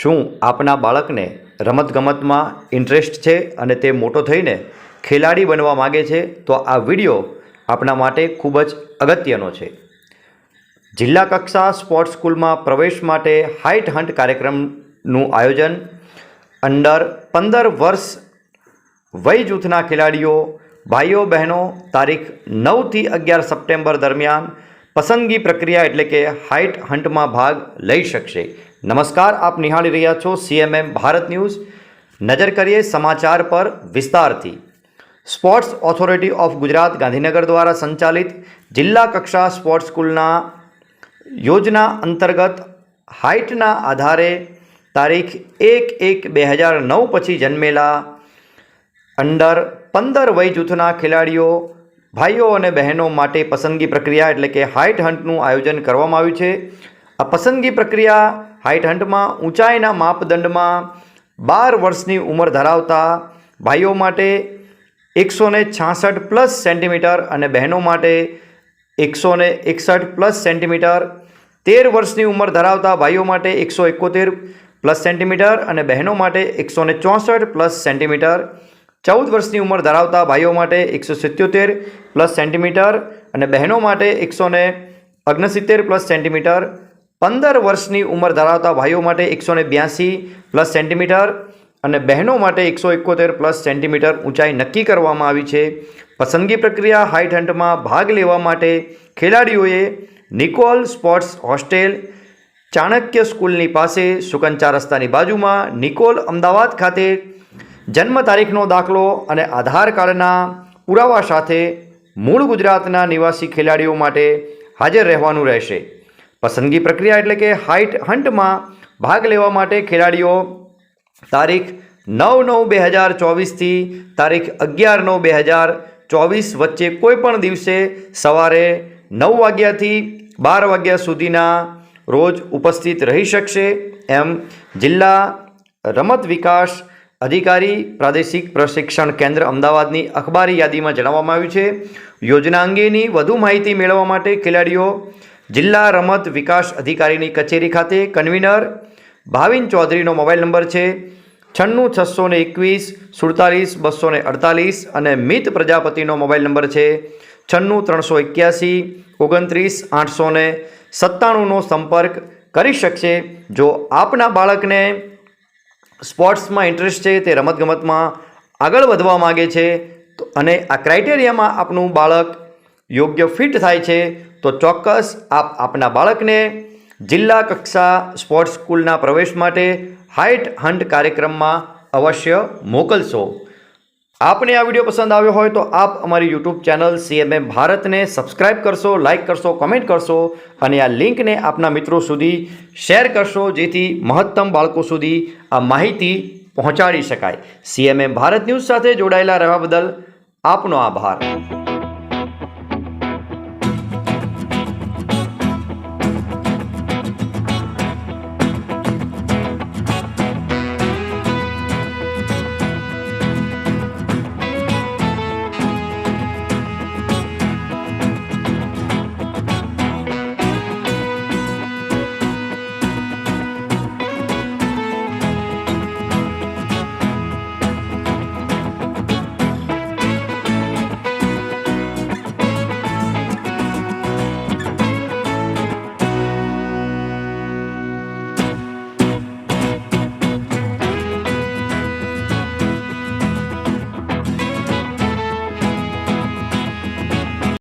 શું આપના બાળકને રમતગમતમાં ઇન્ટરેસ્ટ છે અને તે મોટો થઈને ખેલાડી બનવા માગે છે? તો આ વીડિયો આપના માટે ખૂબ જ અગત્યનો છે. જિલ્લા કક્ષા સ્પોર્ટ્સ સ્કૂલમાં પ્રવેશ માટે હાઇટ હન્ટ કાર્યક્રમનું આયોજન. અંડર પંદર વર્ષ વય જૂથના ખેલાડીઓ, ભાઈઓ બહેનો, તારીખ નવથી અગિયાર સપ્ટેમ્બર દરમિયાન પસંદગી પ્રક્રિયા એટલે કે હાઇટ હન્ટમાં ભાગ લઈ શકશે. નમસ્કાર, આપ નિહાળી રહ્યા છો સીએમએમ ભારત ન્યૂઝ. નજર કરીએ સમાચાર પર વિસ્તારથી. Sports authority of Gujarat Gandhinagar દ્વારા સંચાલિત જિલ્લા કક્ષા સ્પોર્ટ્સ સ્કૂલના યોજના અંતર્ગત હાઇટના આધારે તારીખ એક એક બે હજાર નવ પછી જન્મેલા અંડર પંદર વય જૂથના ખેલાડીઓ, ભાઈઓ અને બહેનો માટે પસંદગી પ્રક્રિયા એટલે કે હાઇટ હન્ટનું આયોજન કરવામાં આવ્યું છે. આ પસંદગી પ્રક્રિયા હાઇટ હન્ટમાં ઊંચાઈના માપદંડમાં, બાર વર્ષની ઉંમર ધરાવતા ભાઈઓ માટે એકસો ને છાસઠ પ્લસ સેન્ટીમીટર અને બહેનો માટે એકસો ને એકસઠ પ્લસ સેન્ટીમીટર. તેર વર્ષની ઉંમર ધરાવતા ભાઈઓ માટે એકસો એકોતેર પ્લસ સેન્ટીમીટર અને બહેનો માટે એકસો ને ચોસઠ પ્લસ સેન્ટીમીટર. ચૌદ વર્ષની ઉંમર ધરાવતા ભાઈઓ માટે એકસો સિત્યોતેર પ્લસ સેન્ટીમીટર અને બહેનો માટે એકસો ને અગ્નસિત્તેર પ્લસ સેન્ટીમીટર. પંદર વર્ષની ઉંમર ધરાવતા ભાઈઓ માટે એકસો ને બ્યાસી પ્લસ સેન્ટીમીટર અને બહેનો માટે એકસો એકોતેર પ્લસ સેન્ટીમીટર ઊંચાઈ નક્કી કરવામાં આવી છે. પસંદગી પ્રક્રિયા હાઇટ હન્ટમાં ભાગ લેવા માટે ખેલાડીઓએ નિકોલ સ્પોર્ટ્સ હોસ્ટેલ ચાણક્ય સ્કૂલની પાસે સુકંચા રસ્તાની બાજુમાં નિકોલ અમદાવાદ ખાતે જન્મ તારીખનો દાખલો અને આધાર કાર્ડના પુરાવા સાથે મૂળ ગુજરાતના નિવાસી ખેલાડીઓ માટે હાજર રહેવાનું રહેશે. પસંદગી પ્રક્રિયા એટલે કે હાઇટ હન્ટમાં ભાગ લેવા માટે ખેલાડીઓ તારીખ નવ નવ બે હજાર ચોવીસથી તારીખ અગિયાર નવ બે હજાર ચોવીસ વચ્ચે કોઈપણ દિવસે સવારે નવ વાગ્યાથી બાર વાગ્યા સુધીના રોજ ઉપસ્થિત રહી શકશે. એમ જિલ્લા રમત વિકાસ અધિકારી, પ્રાદેશિક પ્રશિક્ષણ કેન્દ્ર અમદાવાદની અખબારી યાદીમાં જણાવવામાં આવ્યું છે. યોજના અંગેની વધુ માહિતી મેળવવા માટે ખેલાડીઓ જિલ્લા રમત વિકાસ અધિકારીની કચેરી ખાતે કન્વીનર ભાવિન ચૌધરીનો મોબાઈલ નંબર છે છન્નું છસો ને એકવીસ સુડતાલીસ બસો ને અડતાલીસ અને મિત પ્રજાપતિનો મોબાઈલ નંબર છે છન્નું ત્રણસો એક્યાસી ઓગણત્રીસ આઠસો ને સત્તાણુંનો સંપર્ક કરી શકશે. જો આપના બાળકને સ્પોર્ટ્સમાં ઇન્ટરેસ્ટ છે, તે રમતગમતમાં આગળ વધવા માગે છે અને આ ક્રાઇટેરિયામાં આપનું બાળક યોગ્ય ફિટ થાય છે, તો ચોક્કસ આપ આપના બાળકને જિલ્લા કક્ષા સ્પોર્ટ્સ સ્કૂલના પ્રવેશ માટે હાઇટ હન્ટ કાર્યક્રમમાં અવશ્ય મોકલશો. આપને આ વીડિયો પસંદ આવ્યો હોય તો આપ અમારી યુટ્યુબ ચેનલ સીએમએ ભારતને સબસ્ક્રાઇબ કરશો, લાઇક કરશો, કમેન્ટ કરશો અને આ લિંકને આપના મિત્રો સુધી શેર કરશો, જેથી મહત્તમ બાળકો સુધી આ માહિતી પહોંચાડી શકાય. સીએમએ ભારત ન્યૂઝ સાથે જોડાયેલા રહેવા બદલ આપનો આભાર.